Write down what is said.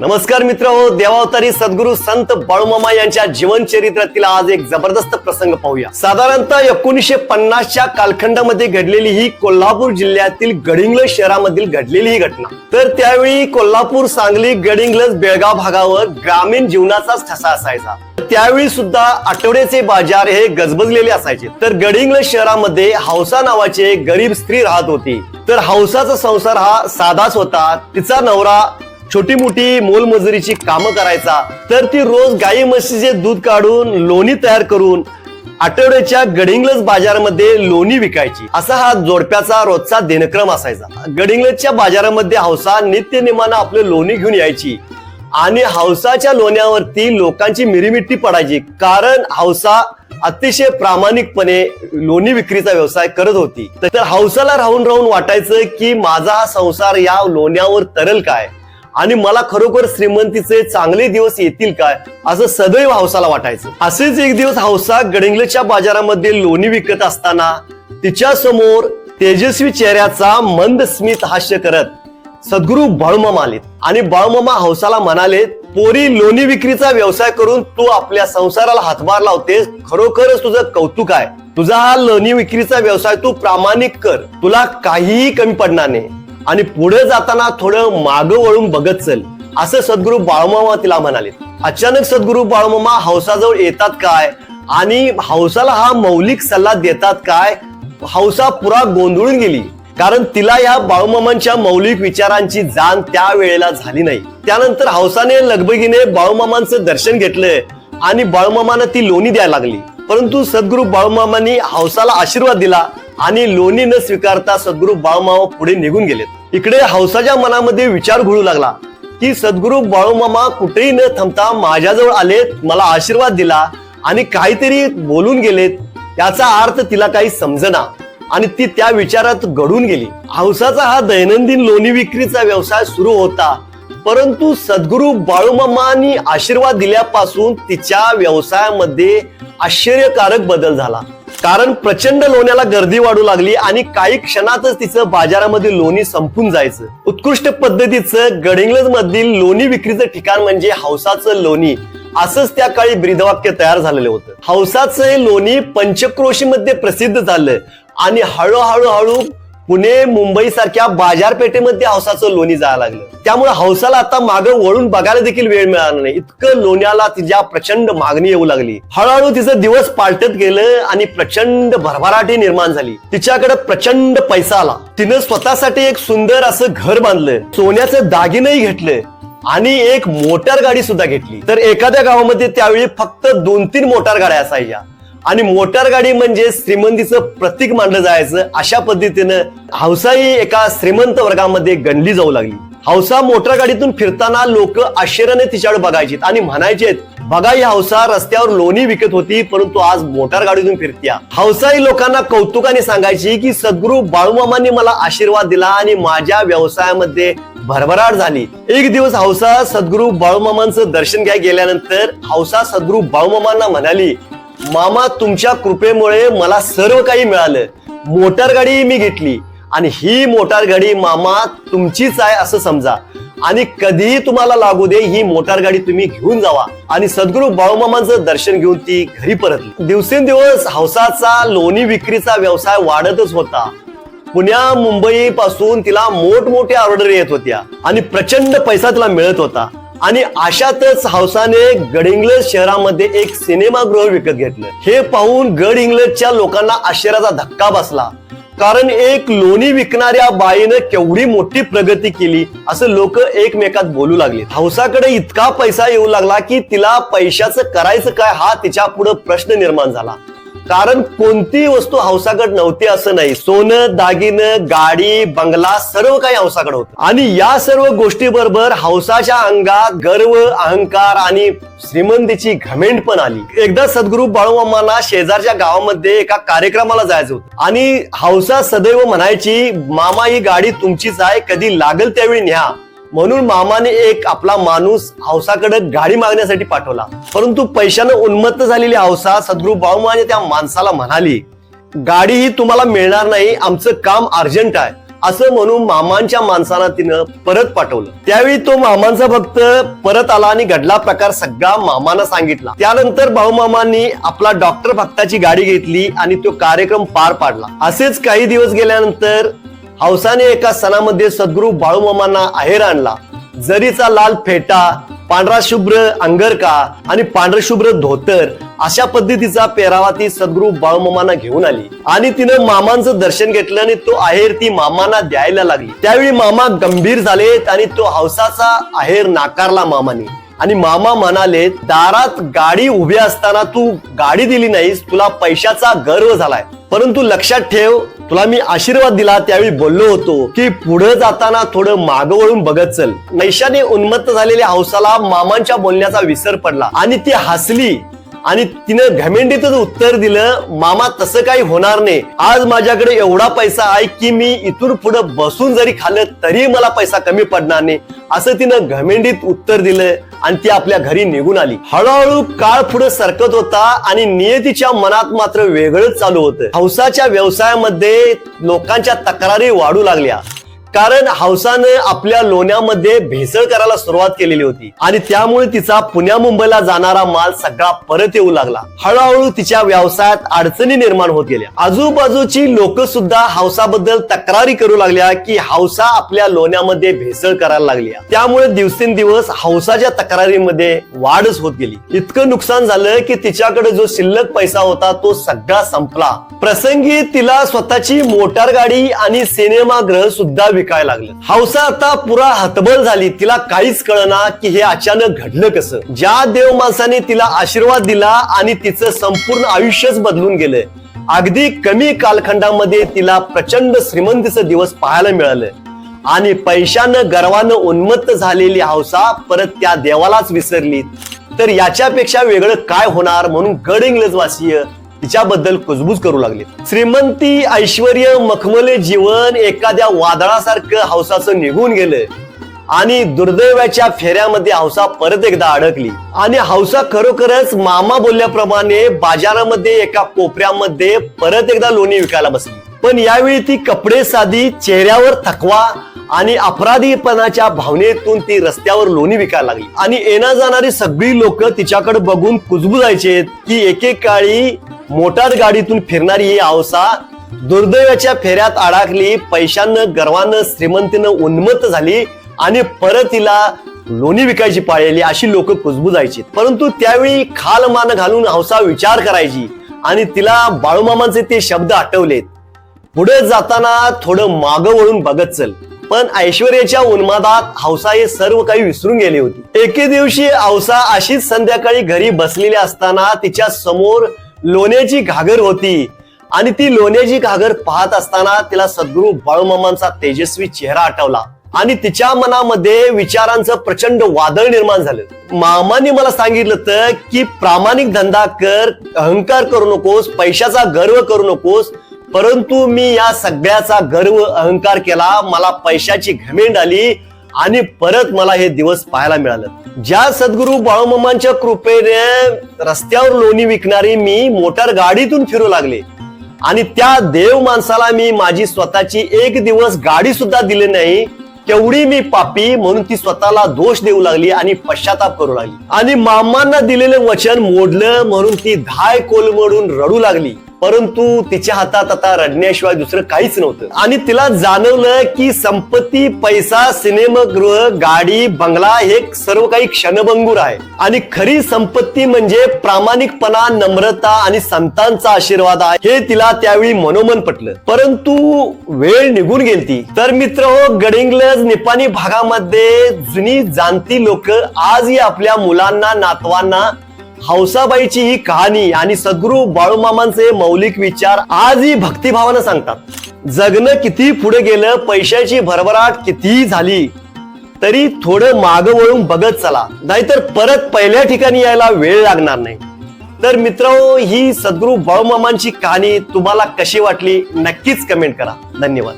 नमस्कार मित्र हो देवावतारी सद्गुरू संत बाळूमामा यांच्या जीवन चरित्रातील आज एक जबरदस्त प्रसंग पाहूया. साधारणतः एकोणीसशे पन्नासच्या कालखंडामध्ये घडलेली ही कोल्हापूर जिल्ह्यातील गडिंग्लज शहरामधील घडलेली ही घटना. तर त्यावेळी कोल्हापूर सांगली गडिंग्लज बेळगाव भागावर ग्रामीण जीवनाचाच ठसा असायचा. त्यावेळी सुद्धा आठवड्याचे बाजार हे गजबजलेले असायचे. तर गडिंग्लज शहरामध्ये हौसा नावाचे गरीब स्त्री राहत होती. तर हौसाचा संसार हा साधाच होता तिचा नवरा छोटी मोठी मोलमजुरीची कामं करायचा तर ती रोज गाई म्हशीचे दूध काढून लोणी तयार करून आठवड्याच्या गडिंग्लज बाजारामध्ये लोणी विकायची. असा हा जोडप्याचा रोजचा दिनक्रम असायचा. गडिंग्लजच्या बाजारामध्ये हौसा नित्यनिमानं आपलं लोणी घेऊन यायची. आणि हौसाच्या लोण्यावरती लोकांची मिरीमिट्टी पडायची कारण हौसा अतिशय प्रामाणिकपणे लोणी विक्रीचा व्यवसाय करत होती. तर हौसाला राहून राहून वाटायचं की माझा हा संसार या लोण्यावर तरल काय? आणि मला खरोखर श्रीमंतीचे चांगले दिवस येतील काय असं सदैव हौसाला वाटायचं. असेच एक दिवस हौसा गडिंगलेच्या बाजारामध्ये लोणी विकत असताना तिच्या समोर तेजस्वी चेहऱ्याचा मंद स्मित हास्य करत सद्गुरू बाळूमामा आलेत. आणि बाळूमामा हौसाला म्हणाले पोरी लोणी विक्रीचा व्यवसाय करून तू आपल्या संसाराला हातभार लावतेस खरोखरच तुझं कौतुक आहे. तुझा हा लोणी विक्रीचा व्यवसाय तू प्रामाणिक कर. तुला काहीही कमी पडणार नाही. आणि पुढे जाताना थोडं मागं वळून बघत चल. असं सद्गुरू बाळूमामा तिला म्हणाले. अचानक सद्गुरू बाळमामा हौसाजवळ येतात काय? आणि हौसाला हा मौलिक सल्ला देतात काय? हौसा पुरा गोंधळून गेली. कारण तिला या बाळूमामांच्या मौलिक विचारांची जाण त्या वेळेला झाली नाही. त्यानंतर हौसाने लगबगीने बाळूमामांचं दर्शन घेतलं आणि बाळूमामानं ती लोणी द्यायला लागली. परंतु सद्गुरु बाळूमामांनी हौसाला आशीर्वाद दिला. आणि लोणी न स्वीकारता सद्गुरू बाळूमामा पुढे निघून गेलेत. इकडे हौसाच्या मनामध्ये विचार घुळू लागला की सद्गुरू बाळूमामा कुठेही न थांबता माझ्याजवळ आलेत मला आशीर्वाद दिला आणि काहीतरी बोलून गेलेत. याचा अर्थ तिला काही समजना. आणि ती त्या विचारात घडून गेली. हौसाचा हा दैनंदिन लोणी विक्रीचा व्यवसाय सुरू होता. परंतु सद्गुरू बाळूमामांनी आशीर्वाद दिल्यापासून तिच्या व्यवसायामध्ये आश्चर्यकारक बदल झाला. कारण प्रचंड लोण्याला गर्दी वाढू लागली आणि काही क्षणातच तिचं बाजारामध्ये लोणी संपून जायचं. उत्कृष्ट पद्धतीचं गडिंग्लज मधील लोणी विक्रीचं ठिकाण म्हणजे हौसाचं लोणी. असंच त्या काळी ब्रीदवाक्य तयार झालेलं होतं. हौसाचं हे लोणी पंचक्रोशीमध्ये प्रसिद्ध झालं आणि हळूहळू हळू पुणे मुंबई सारख्या बाजारपेठेमध्ये हौसाचं लोणी जायला लागलं. त्यामुळे हौसाला आता मागं वळून बघायला देखील वेळ मिळाला नाही. इतकं लोण्याला तिच्या प्रचंड मागणी येऊ लागली. हळूहळू तिचं दिवस पालटत गेलं आणि प्रचंड भरभराटी निर्माण झाली. तिच्याकडे प्रचंड पैसा आला. तिनं स्वतःसाठी एक सुंदर असं घर बांधलं. सोन्याचं दागिनही घेतलं आणि एक मोटार गाडी सुद्धा घेतली. तर एखाद्या गावामध्ये त्यावेळी फक्त दोन तीन मोटार गाड्या असायच्या. आणि मोटार गाडी म्हणजे श्रीमंतीचं प्रतीक मानलं जायचं. अशा पद्धतीनं हौसाही एका श्रीमंत वर्गामध्ये गणली जाऊ लागली. हौसा मोटार गाडीतून फिरताना लोक आश्चर्याने तिच्याकडे बघायचे आणि म्हणायचे बघा ही हौसा रस्त्यावर लोणी विकत होती परंतु आज मोटार गाडीतून फिरत्या. हौसाही लोकांना कौतुकाने सांगायची की सद्गुरू बाळूमामांनी मला आशीर्वाद दिला आणि माझ्या व्यवसायामध्ये भरभराट झाली. एक दिवस हौसा सद्गुरू बाळूमामांचं दर्शन घ्या गेल्यानंतर हौसा सद्गुरू बाळूमामांना म्हणाली मामा तुमच्या कृपेमुळे मला सर्व काही मिळालं. मोटार गाडी मी घेतली. आणि ही मोटार गाडी मामा तुमचीच आहे असं समजा. आणि कधीही तुम्हाला लागू दे ही मोटार गाडी तुम्ही घेऊन जावा. आणि सद्गुरू बाळूमामांचं दर्शन घेऊन ती घरी परतली. दिवसेंदिवस हौसाचा लोणी विक्रीचा व्यवसाय वाढतच होता. पुण्या मुंबई पासून तिला मोठमोठ्या ऑर्डर येत होत्या. आणि प्रचंड पैसा तिला मिळत होता. आणि अशातच हौसाने गड इंग्लज शहरामध्ये एक सिनेमागृह विकत घेतलं. हे पाहून गड इंग्लजच्या लोकांना आश्चर्याचा धक्का बसला. कारण एक लोणी विकणाऱ्या बाईनं केवढी मोठी प्रगती केली असं लोक एकमेकात बोलू लागले. हौसाकडे इतका पैसा येऊ लागला की तिला पैशाचं करायचं काय हा तिच्या पुढे प्रश्न निर्माण झाला. कारण कोणतीही वस्तू हौसाकड नव्हती असं नाही. सोनं दागिनं गाडी बंगला सर्व काही हौसाकड होतं. आणि या सर्व गोष्टी बरोबर हौसाच्या अंगात गर्व अहंकार आणि श्रीमंतीची घमेंड पण आली. एकदा सद्गुरू बाळूमामाला शेजारच्या गावामध्ये एका कार्यक्रमाला जायचं होतं. आणि हौसा सदैव म्हणायची मामा ही गाडी तुमचीच आहे कधी लागल त्यावेळी न्या. म्हणून मामाने एक आपला माणूस हौसाकडे गाडी मागण्यासाठी पाठवला. परंतु पैशानं उन्मत्त झालेली हौसा सद्गुरू बाळूमाने त्या माणसाला म्हणाली गाडी ही तुम्हाला मिळणार नाही आमचं काम अर्जंट आहे. असं म्हणून मामांच्या माणसाला तिनं परत पाठवलं. त्यावेळी तो मामांचा भक्त परत आला आणि घडला प्रकार सगळा मामानं सांगितला. त्यानंतर भाऊमामांनी आपला डॉक्टर भक्ताची गाडी घेतली आणि तो कार्यक्रम पार पाडला. असेच काही दिवस गेल्यानंतर हौसाने एका सणामध्ये सद्गुरू बाळूमामांना आहेर आणला. जरीचा लाल फेटा पांढरा शुभ्र अंगरका आणि पांढरशुभ्र धोतर अशा पद्धतीचा पेरावा ती सद्गुरू बाळूमामांना घेऊन आली. आणि तिनं मामांचं दर्शन घेतलं आणि तो आहेर ती मामांना द्यायला लागली. त्यावेळी मामा गंभीर झालेत आणि तो हौसाचा आहेर नाकारला मामाने. आणि मामा म्हणाले दारात गाडी उभी असताना तू गाडी दिली नाहीस तुला पैशाचा गर्व झालाय. परंतु लक्षात ठेव तुला मी आशीर्वाद दिला त्यावेळी बोललो होतो की पुढे जाताना थोडं मागं वळून बघत चल. नैशाने उन्मत्त झालेल्या हौसाला मामांच्या बोलण्याचा विसर पडला. आणि ती हसली. आणि तिनं घमेंडीतच उत्तर दिलं मामा तसं काही होणार नाही. आज माझ्याकडे एवढा पैसा आहे की मी इथून पुढे बसून जरी खाल्लं तरी मला पैसा कमी पडणार नाही. असं तिनं घमेंडीत उत्तर दिलं. आणि ती आपल्या घरी निघून आली. हळूहळू काळ पुढे सरकत होता आणि नियतीच्या मनात मात्र वेगळंच चालू होतं. हौसाच्या व्यवसायामध्ये लोकांच्या तक्रारी वाढू लागल्या. कारण हौसानं आपल्या लोण्यामध्ये भेसळ करायला सुरुवात केलेली होती. आणि त्यामुळे तिचा पुण्या मुंबईला जाणारा माल सगळा परत येऊ लागला. हळूहळू तिच्या व्यवसायात अडचणी निर्माण होत गेल्या. आजूबाजूची लोक सुद्धा हौसाबद्दल तक्रारी करू लागल्या की हौसा आपल्या लोण्यामध्ये भेसळ करायला लागली त्यामुळे दिवसेंदिवस हौसाच्या तक्रारीमध्ये वाढच होत गेली. इतकं नुकसान झालं की तिच्याकडे जो शिल्लक पैसा होता तो सगळा संपला. प्रसंगी तिला स्वतःची मोटार गाडी आणि सिनेमागृह सुद्धा विकायला लागलं. हौसा आता पुरा हतबल झाली. तिला काहीच कळना की हे अचानक घडलं कसं. ज्या देव माणसाने तिला आशीर्वाद दिला आणि तिचं संपूर्ण आयुष्यच बदलून गेलं अगदी कमी कालखंडामध्ये तिला प्रचंड श्रीमंतीचं दिवस पाहायला मिळालं. आणि पैशानं गर्वानं उन्मत्त झालेली हौसा परत त्या देवालाच विसरली. तर याच्यापेक्षा वेगळं काय होणार म्हणून गड इंग्लजवासीय तिच्याबद्दल कुजबूज करू लागले. श्रीमंती ऐश्वर मखमले जीवन एखाद्या वादळासारखं हौसाचं निघून गेलं. आणि दुर्दैवाच्या फेऱ्यामध्ये हौसा परत एकदा अडकली. आणि हौसा खरोखरच मामा बोलल्याप्रमाणे बाजारामध्ये एका कोपऱ्यामध्ये परत एकदा लोणी विकायला बसली. पण यावेळी ती कपडे साधी चेहऱ्यावर थकवा आणि अपराधीपणाच्या भावनेतून ती रस्त्यावर लोणी विकायला लागली. आणि येणा जाणारी सगळी लोक तिच्याकडे बघून कुजबुजायचे की एकेकाळी मोटार गाडीतून फिरणारी ही दुर्दैवाच्या फेऱ्यात अडकली पैशानं गर्वानं श्रीमंतीनं उन्मत्त झाली आणि परत तिला लोणी विकायची पाळलेली अशी लोक कुजबुजायची. परंतु त्यावेळी खाल मान घालून हौसा विचार करायची आणि तिला बाळूमामांचे ते शब्द आठवलेत. पुढे जाताना थोडं मागं वळून बघत चल. पण ऐश्वर्याच्या उन्मादात हौसा हे सर्व काही विसरून गेली होती. एके दिवशी हौसा अशीच संध्याकाळी घरी बसलेली असताना तिच्या समोर लोण्याची घागर होती. आणि ती लोण्याची घागर पाहत असताना तिला सद्गुरू बाळूमामांचा तेजस्वी चेहरा आठवला. आणि तिच्या मनामध्ये विचारांचं प्रचंड वादळ निर्माण झालं. मामाने मला सांगितलं तर की प्रामाणिक धंदा कर अहंकार करू नकोस पैशाचा गर्व करू नकोस परंतु मी या सगळ्याचा गर्व अहंकार केला मला पैशाची घमेंड आली आणि परत मला हे दिवस पाहायला मिळालं. ज्या सद्गुरू बाळूमामांच्या कृपेने रस्त्यावर लोणी विकणारी मी मोटार गाडीतून फिरू लागले. आणि त्या देव माणसाला मी माझी स्वतःची एक दिवस गाडी सुद्धा दिली नाही तेवढी मी पापी म्हणून ती स्वतःला दोष देऊ लागली आणि पश्चाताप करू लागली. आणि मामांना दिलेलं वचन मोडलं म्हणून ती धाय कोलमडून रडू लागली. परंतु तिच्या हातात आता रडण्याशिवाय दुसरं काहीच नव्हतं. आणि तिला जाणवलं की संपत्ती पैसा सिनेमागृह गाडी बंगला हे सर्व काही क्षणभंगूर आहे. आणि खरी संपत्ती म्हणजे प्रामाणिकपणा नम्रता आणि संतांचा आशीर्वाद आहे. हे तिला त्यावेळी मनोमन पटलं. परंतु वेळ निघून गेलती तर मित्र हो गडिंग्लज निपाणी भागामध्ये जुनी जाणती लोक आजही आपल्या मुलांना नातवांना हौसाबाईची ही कहाणी आणि सद्गुरू बाळूमामांचे मौलिक विचार आजही भक्तिभावानं सांगतात. जगणं किती पुढे गेलं पैशाची भरभराट कितीही झाली तरी थोडं मागं वळून बघत चला. नाहीतर परत पहिल्या ठिकाणी यायला वेळ लागणार नाही. तर मित्र ही सद्गुरू बाळूमामांची कहाणी तुम्हाला कशी वाटली नक्कीच कमेंट करा. धन्यवाद.